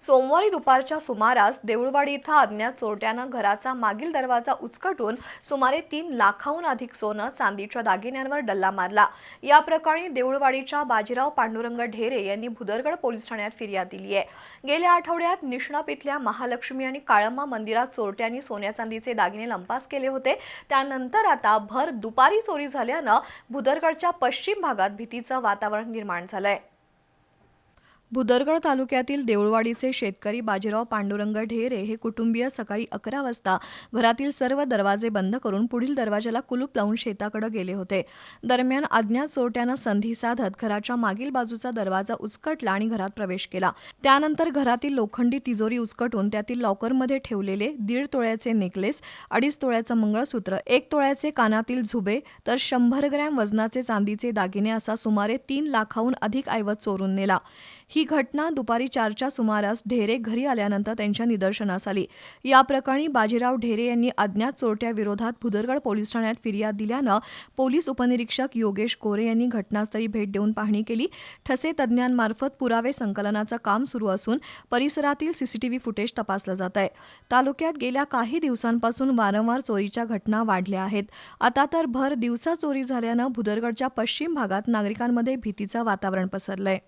सोमवारी दुपारच्या सुमारास देऊळवाडी इथं अज्ञात चोरट्यानं घराचा मागील दरवाजा उचकटून सुमारे तीन लाखाहून अधिक सोनं चांदीच्या दागिन्यांवर डल्ला मारला. या प्रकरणी देऊळवाडीच्या बाजीराव पांडुरंग ढेरे यांनी भुदरगड पोलीस ठाण्यात फिर्याद दिली आहे. गेल्या आठवड्यात निष्णाप इथल्या महालक्ष्मी आणि काळम्मा मंदिरात चोरट्यांनी सोन्या चांदीचे दागिने लंपास केले होते. त्यानंतर आता भर दुपारी चोरी झाल्यानं भुदरगडच्या पश्चिम भागात भीतीचं वातावरण निर्माण झालंय. भुदरगड तालुक्यातील देऊळवाडीचे शेतकरी बाजीराव पांडुरंग ढेरे हे कुटुंबीय सकाळी अकरा वाजता घरातील सर्व दरवाजे बंद करून पुढील दरवाजाला कुलूप लावून शेताकडे गेले होते. दरम्यान अज्ञात चोरट्यानं संधी साधत घराच्या मागील बाजूचा दरवाजा उचकटला आणि घरात प्रवेश केला. त्यानंतर घरातील लोखंडी तिजोरी उचकटून त्यातील लॉकरमध्ये ठेवलेले दीड तोळ्याचे नेकलेस अडीच तोळ्याचं मंगळसूत्र एक तोळ्याचे कानातील झुबे तर शंभर ग्रॅम वजनाचे चांदीचे दागिने असा सुमारे तीन लाखाहून अधिक ऐवज चोरून नेला. ही घटना दुपारी चारच्या सुमारास ढेरे घरी आल्यानंतर त्यांच्या निदर्शनास आली. या प्रकरणी बाजीराव ढेरे यांनी अज्ञात चोरट्याविरोधात भुदरगड पोलीस ठाण्यात फिर्याद दिल्यानं पोलीस उपनिरीक्षक योगेश कोरे यांनी घटनास्थळी भेट देऊन पाहणी केली. ठसे तज्ज्ञांमार्फत पुरावे संकलनाचं काम सुरू असून परिसरातील सीसीटीव्ही फुटेज तपासलं जात आहे. तालुक्यात गेल्या काही दिवसांपासून वारंवार चोरीच्या घटना वाढल्या आहेत. आता तर भर दिवसा चोरी झाल्यानं भुदरगडच्या पश्चिम भागात नागरिकांमध्ये भीतीचं वातावरण पसरलंय.